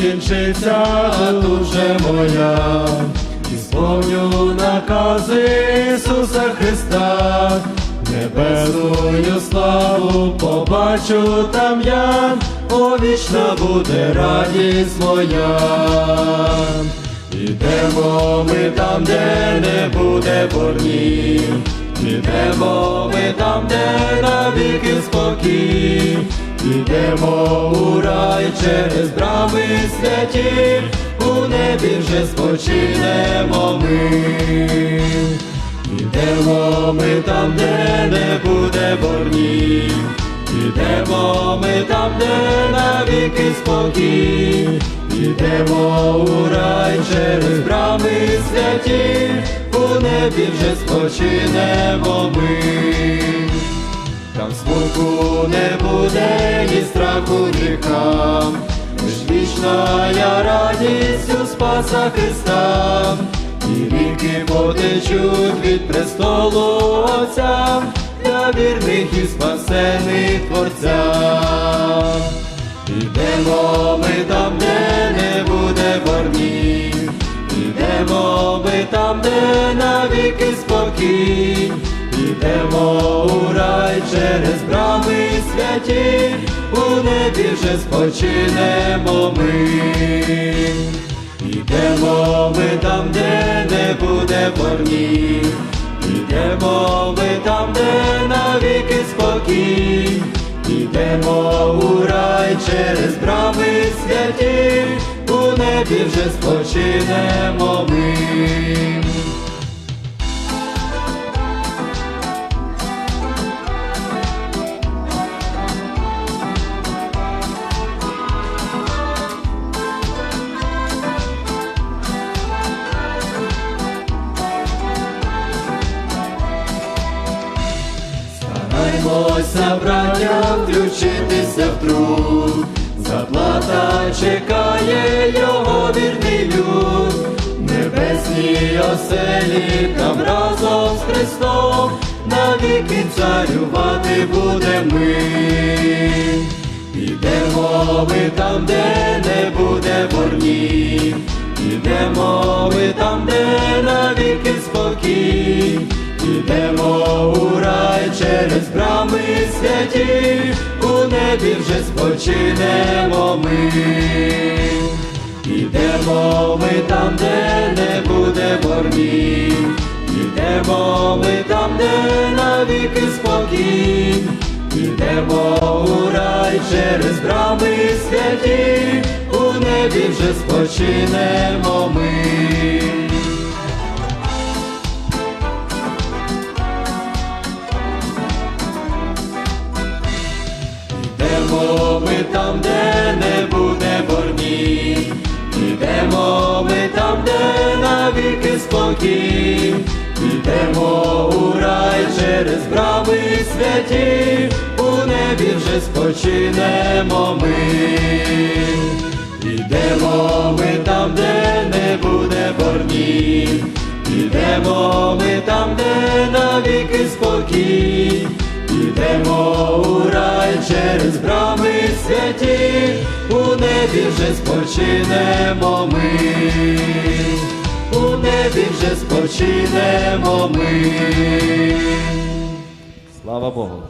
Скінчиться тут же моя, і сповню накази Ісуса Христа, небесную славу побачу там я, о буде радість моя. Ідемо ми там, де не буде борнів, Ідемо ми там, де навіки спокій, Ідемо у рай через брами святі, у небі вже спочинемо ми. Ідемо ми там, де не буде борнів, Ідемо ми там, де навіки спокій, Ідемо у рай через брами святі, у небі вже спочинемо ми. Там смутку не буде, ні страху гріха, лиш вічна я радість у Спаса Христа, ріки потечуть від престолу Отця, для вірних і спасених Творця. Ідемо ми там, де не буде борнів, Ідемо ми там, де навіки спокій, Ідемо у рай через брами святі, у небі вже спочинемо ми. Борнів, Ідемо ми там, де навіки спокій, Ідемо у рай через брами святі, у небі вже спочинемо ми. Стараймося, браття, включитися в труд, заплата чекає його вірний люд, небесній оселі там разом з Христом, навіки царювати буде ми. Ідемо ми там, де не буде борнів, Ідемо ми там, де навіки спокій, Ідемо у рай через брами святі, у небі вже спочинемо ми. Ідемо ми там, де не буде борнів, Ідемо ми там, де навіки спокій, Ідемо у рай через брами святі, у небі вже спочинемо ми. Навіки спокій, Ідемо у рай через брами святі, у небі вже спочинемо ми. Ідемо ми там, де не буде борнів, Ідемо ми там, де навіки спокій, Ідемо у рай через брами святі, у небі вже спочинемо ми, вже спочинемо ми. Слава Богу.